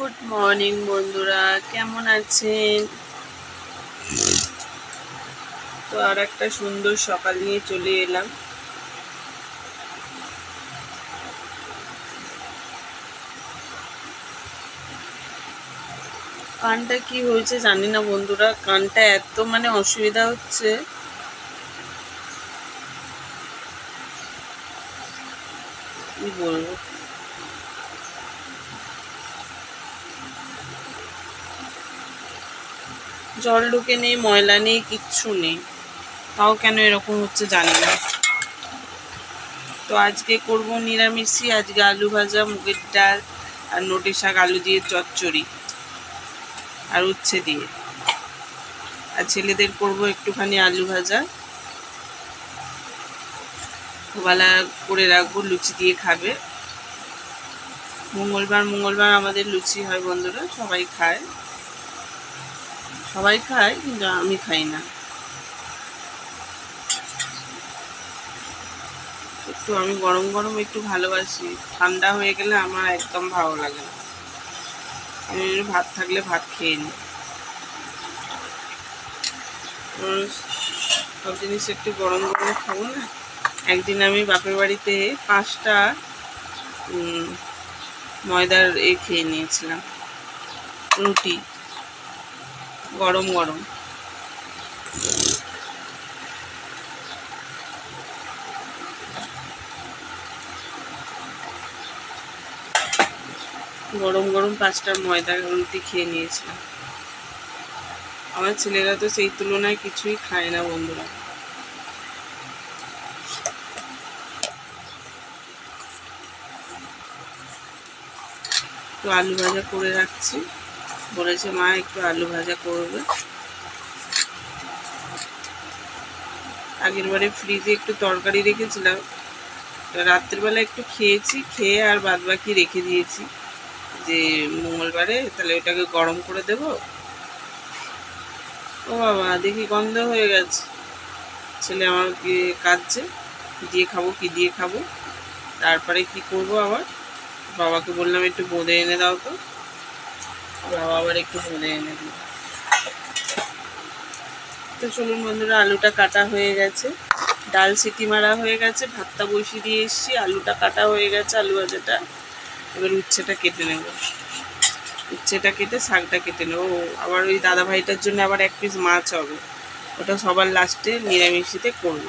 Good morning বন্ধুরা। কেমন আছেন? তো আর একটা সুন্দর সকাল নিয়ে চলে এলাম। কানটা কি হয়েছে জানি না বন্ধুরা। কানটা এত মানে অসুবিধা হচ্ছে। কি বলব? জল ঢুকে নেই, ময়লা নেই, কিচ্ছু নেই। তাও কেন এরকম হচ্ছে জানি না। তো আজকে করব নিরামিষই। আজকে আলু ভাজা, মুগের ডাল আর নোটে শাক, আলু দিয়ে চচ্চড়ি আর উচ্ছে দিয়ে। আর ছেলেদের করব একটুখানি আলু ভাজা। বেলা করে রাখব, লুচি দিয়ে খাবে। মঙ্গলবার মঙ্গলবার আমাদের লুচি হয় বন্ধুরা, সবাই খায়। সবাই খায়, কিন্তু আমি খাই না। একটু আমি গরম গরম একটু ভালোবাসি। ঠান্ডা হয়ে গেলে আমার একদম ভালো লাগে না। আমি ভাত থাকলে ভাত খেয়ে নিই। সব জিনিস একটু গরম গরম খাব না? একদিন আমি বাপের বাড়িতে পাঁচটা ময়দার এ খেয়ে নিয়েছিলাম। রুটি। গরম গরম। গরম গরম পাঁচটা ময়দা রুটি খেয়ে নিয়েছিলাম। আমার ছেলেরা তো সেই তুলনায় কিছুই খায় না বন্ধুরা। তো আলু ভাজা করে রাখছি। বলেছে মা, একটু আলু ভাজা করবে। আগের বারে ফ্রিজে একটু তরকারি রেখেছিলাম। রাত্রিবেলা একটু খেয়েছি, খেয়ে আর বাদ বাকি রেখে দিয়েছি। যে মঙ্গলবারে তাহলে ওটাকে গরম করে দেব। ও বাবা, দেখি গন্ধ হয়ে গেছে। ছেলে আমার কাঁদছে দিয়ে খাব, কি দিয়ে খাব, তারপরে কি করব আবার? বাবাকে বললাম, একটু বোঁদে এনে দাও তো। বাবা আবার একটু বোঁদে এনে দিল তো চলুন বন্ধুরা, আলুটা কাটা হয়ে গেছে। ডাল সিটি মারা হয়ে গেছে, ভাতটা বসিয়ে দিয়ে এসছি। আলুটা কাটা হয়ে গেছে, আলু ভাজাটা। এবার উচ্ছেটা কেটে নেব। উচ্ছেটা কেটে শাকটা কেটে নেব। আবার ওই দাদা ভাইটার জন্য আবার এক পিস মাছ হবে। ওটা সবার লাস্টে নিরামিষিতে করব।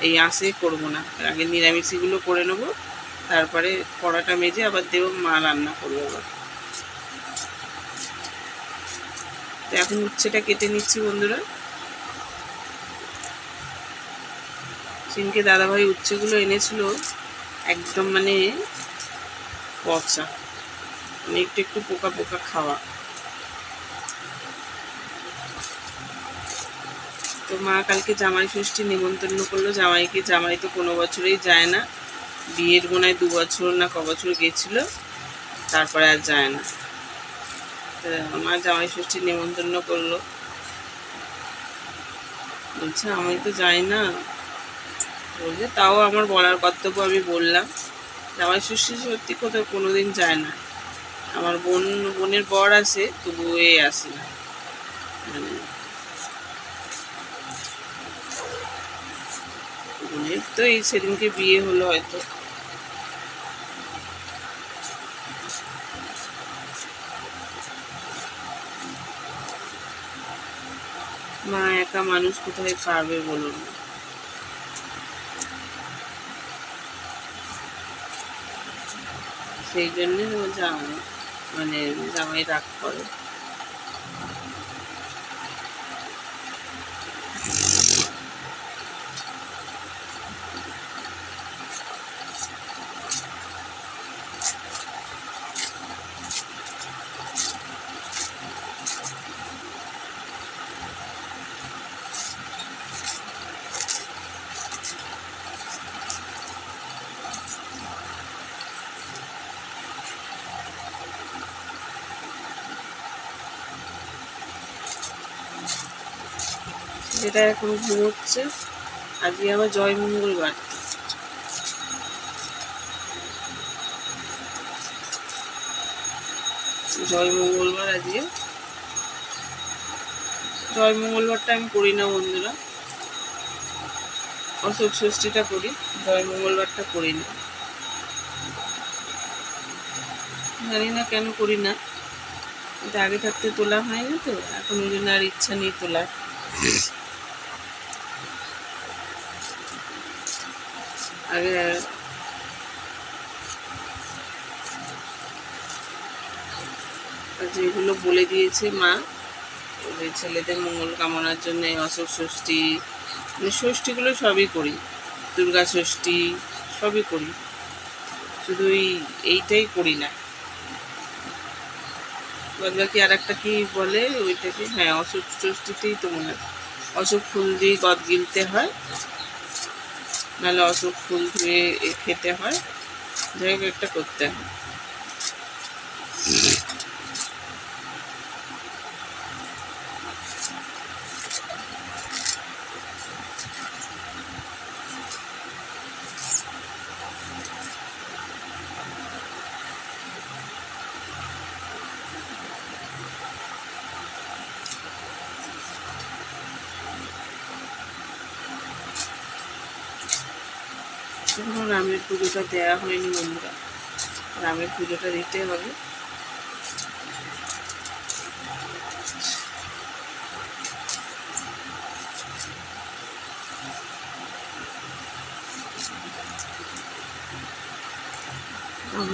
এই আঁশে করব না। আগে নিরামিষিগুলো করে নেব। তারপরে কড়াটা মেজে আবার দেবো মা রান্না করব আবার। তো এখন উচ্ছেটা কেটে নিচ্ছি বন্ধুরা। সিনকে দাদাভাই উচ্ছেগুলো এনেছিল, একদম মানে পচা। মানে একটু একটু পোকা পোকা খাওয়া। তো মা কালকে জামাই ষষ্ঠী নিমন্ত্রণ করল। জামাইকে, জামাই তো কোনো বছরেই যায় না। বিয়ের মনে দু বছর না ক বছর গেছিল, তারপরে আর যায় না। আমার জামাই ষষ্ঠী নিমন্ত্রণ করল। বলছে, আমি তো যাই না। বলছে, তাও আমার বলার কর্তব্য আমি বললাম। জামাই ষষ্ঠী সত্যি কোথাও কোনো দিন যায় না। আমার বোন, বোনের বর আছে, তবু এ আসে না। মানে বোনের তো এই সেদিনকে বিয়ে হলো হয়তো। মা একা মানুষ কোথায় পারবে বলুন? সেই জন্যে জামাই মানে জামাই রাগ করে। যেটা এখন ঘুমোচ্ছে আজকে আমার জয় মঙ্গলবার। জয় মঙ্গলবার আজকে। জয় মঙ্গলবারটা আমি করি না বন্ধুরা। অশোক ষষ্ঠীটা করি, জয় মঙ্গলবারটা করি না। জানি না কেন করি না। এটা আগে থাকতে তোলা হয়নি তো, এখন ওই জন্য আর ইচ্ছা নেই তোলার। আগে যেগুলো বলে দিয়েছে মা, ওদের ছেলেদের মঙ্গল কামনার জন্য অশোক ষষ্ঠী মানে ষষ্ঠীগুলো সবই করি, দুর্গা ষষ্ঠী সবই করি, শুধু এই এইটাই করি না। বাদ বাকি আর একটা কি বলে, ওইটাকে হ্যাঁ অশোক ষষ্ঠীতেই তো মনে হয়, অশোক ফুল দিয়ে গদ গিলতে হয়। নাহলে অসুখ ফুল ধুয়ে খেতে হয়। যাই হোক একটা করতে হয়। এখনও রামের পুজোটা দেওয়া হয়নি বন্ধুরা। রামের পুজোটা দিতে হবে।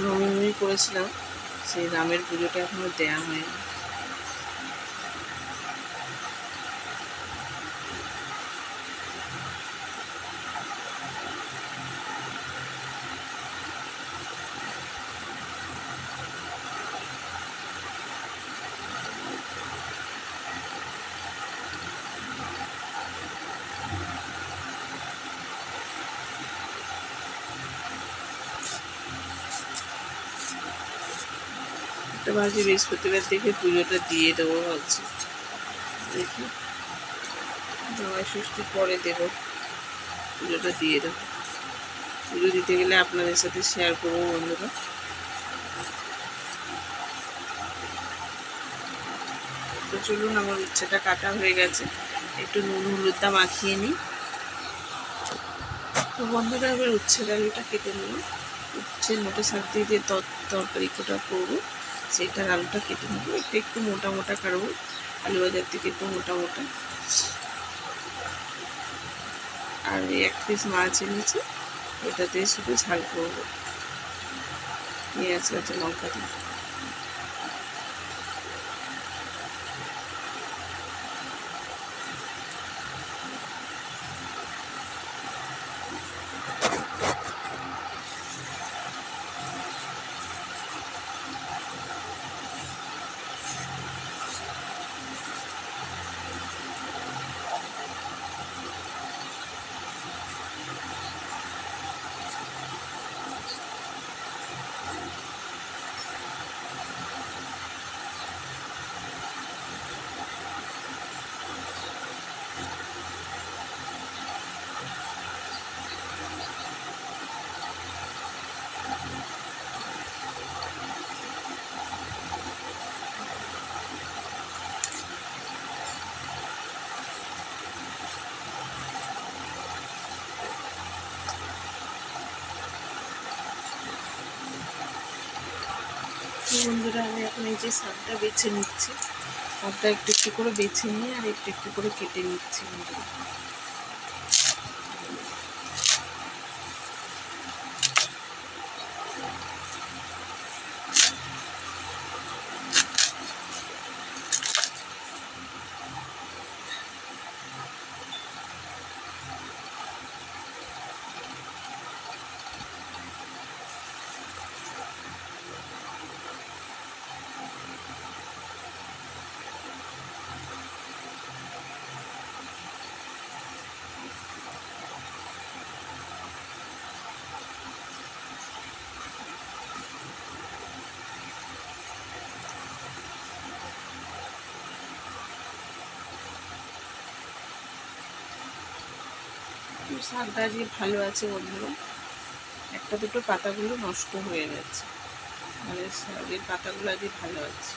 নবমী করেছিলাম, সেই রামের পুজোটা এখনও দেওয়া হয়নি। একটা ভাবছি বৃহস্পতিবার দেখে পুজোটা দিয়ে দেবো ভাবছি। দেখি। জামাই ষষ্ঠীর পরে দেবো। পুজোটা দিয়ে দেবো। পুজো দিতে গেলে আপনাদের সাথে শেয়ার করব বন্ধুরা। তো চলুন, আমার উচ্ছেটা কাটা হয়ে গেছে। একটু নুন হলুদটা মাখিয়ে নিই। তো বন্ধুরা, এবার উচ্ছে ডালিটা কেটে নেব উচ্ছে মোটে শাক দিয়ে তরকারি কোটা করব। সেইটার আলুটা কেটে নেব। এটা একটু মোটা মোটা কাটবো আলু বাজার থেকে একটু মোটা মোটা। আর এই এক পিস মাছ এনেছি। এটাতে শুধু ঝাল করব। পেঁয়াজ আছে লঙ্কা দিয়ে। বন্ধুরা, আমি এখন এই যে শাকটা বেছে নিচ্ছি। শাকটা একটু একটু করে বেছে নিয়ে আর একটু একটু করে কেটে নিচ্ছি বন্ধুরা। শাকটা আজকে ভালো আছে বন্ধুরা। একটা দুটো পাতাগুলো নষ্ট হয়ে গেছে। মানে শাকের পাতাগুলো আজকে ভালো আছে।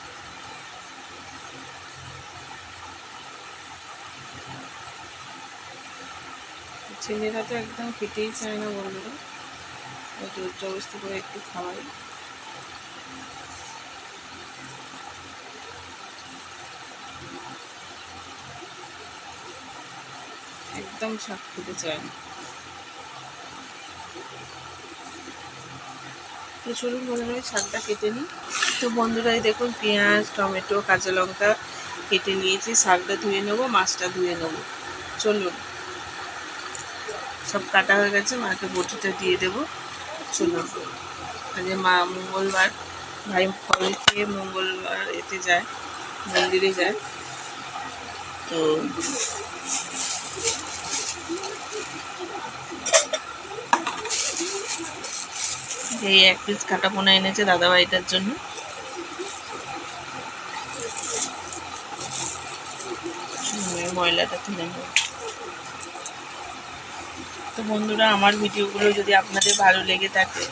ছেলেরা তো একদম খেতেই চায় না বন্ধুরা। জোর জবস্তি করে একটু খাওয়াই। একদম শাক খেতে চায় না। তো চলুন বন্ধুরা ওই শাকটা কেটে নিই। তো বন্ধুরাই দেখুন, পেঁয়াজ, টমেটো, কাঁচা লঙ্কা কেটে নিয়েছি, শাকটা ধুয়ে নেব, মাছটা ধুয়ে নেব। চলুন। সব কাটা হয়ে গেছে, মাকে বটিটা দিয়ে দেবো। চলুন। আজকে মা মঙ্গলবার, ভাই ফল খেয়ে মঙ্গলবার এতে যায়, মন্দিরে যায়। তো এই এক পিস কাটা পোনা এনেছে দাদাভাইটার জন্য। ময়লাটা তুলে নেব। তো বন্ধুরা, আমার ভিডিওগুলো যদি আপনাদের ভালো লেগে থাকে,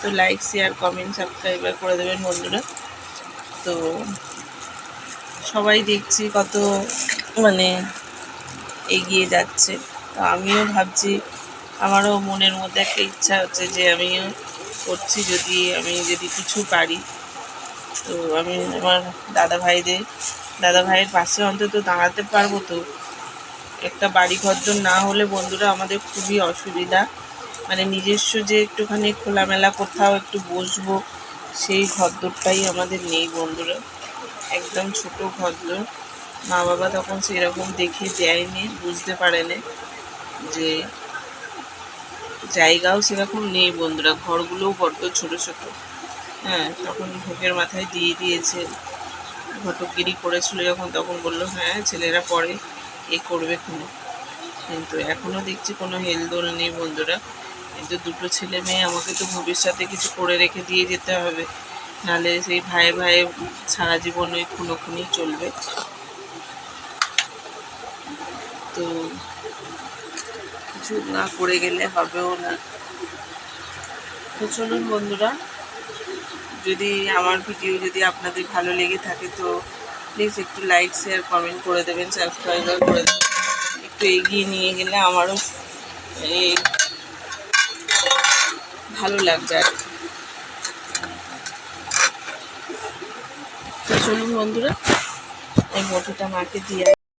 তো লাইক শেয়ার কমেন্ট সাবস্ক্রাইবার করে দেবেন বন্ধুরা। তো সবাই দেখছি কত মানে এগিয়ে যাচ্ছে। তো আমিও ভাবছি, আমারও মনের মধ্যে একটা ইচ্ছা হচ্ছে যে আমিও করছি যদি আমি যদি কিছু পারি। তো আমি আমার দাদা ভাইদের, দাদা ভাইয়ের পাশে অন্তত দাঁড়াতে পারব তো। একটা বাড়ি ঘরদোর না হলে বন্ধুরা আমাদের খুবই অসুবিধা। মানে নিজস্ব যে একটুখানি খোলামেলা কোথাও একটু বসবো, সেই ঘরদোরটাই আমাদের নেই বন্ধুরা। একদম ছোট ঘরদোর। মা বাবা তখন সেরকম দেখে দেয়নি, বুঝতে পারেনি যে জায়গাও সেরকম নেই বন্ধুরা, ঘরগুলোও বড্ড ছোট ছোট। হ্যাঁ তখন ভোগের মাথায় দিয়ে দিয়েছে। ঘটকগিরি করেছিল যখন, তখন বলল হ্যাঁ ছেলেরা পরে এ করবে কোনো কিন্তু এখনও দেখছি কোনো হেলদোল নেই বন্ধুরা। কিন্তু দুটো ছেলে মেয়ে, আমাকে তো ভবিষ্যতে কিছু করে রেখে দিয়ে যেতে হবে। নাহলে সেই ভাইয়ে ভাইয়ে সারা জীবন খুনো খুনি চলবে। তো কিছু না করে গেলে হবেও না। তো চলুন বন্ধুরা, যদি আমার ভিডিও যদি আপনাদের ভালো লেগে থাকে তো প্লিজ একটু লাইক শেয়ার কমেন্ট করে দেবেন সাবস্ক্রাইবার করে দেবেন। একটু এগিয়ে নিয়ে গেলে আমারও এই ভালো লাগবে আর তো চলুন বন্ধুরা, এই মোটরটা মাকে দিয়ে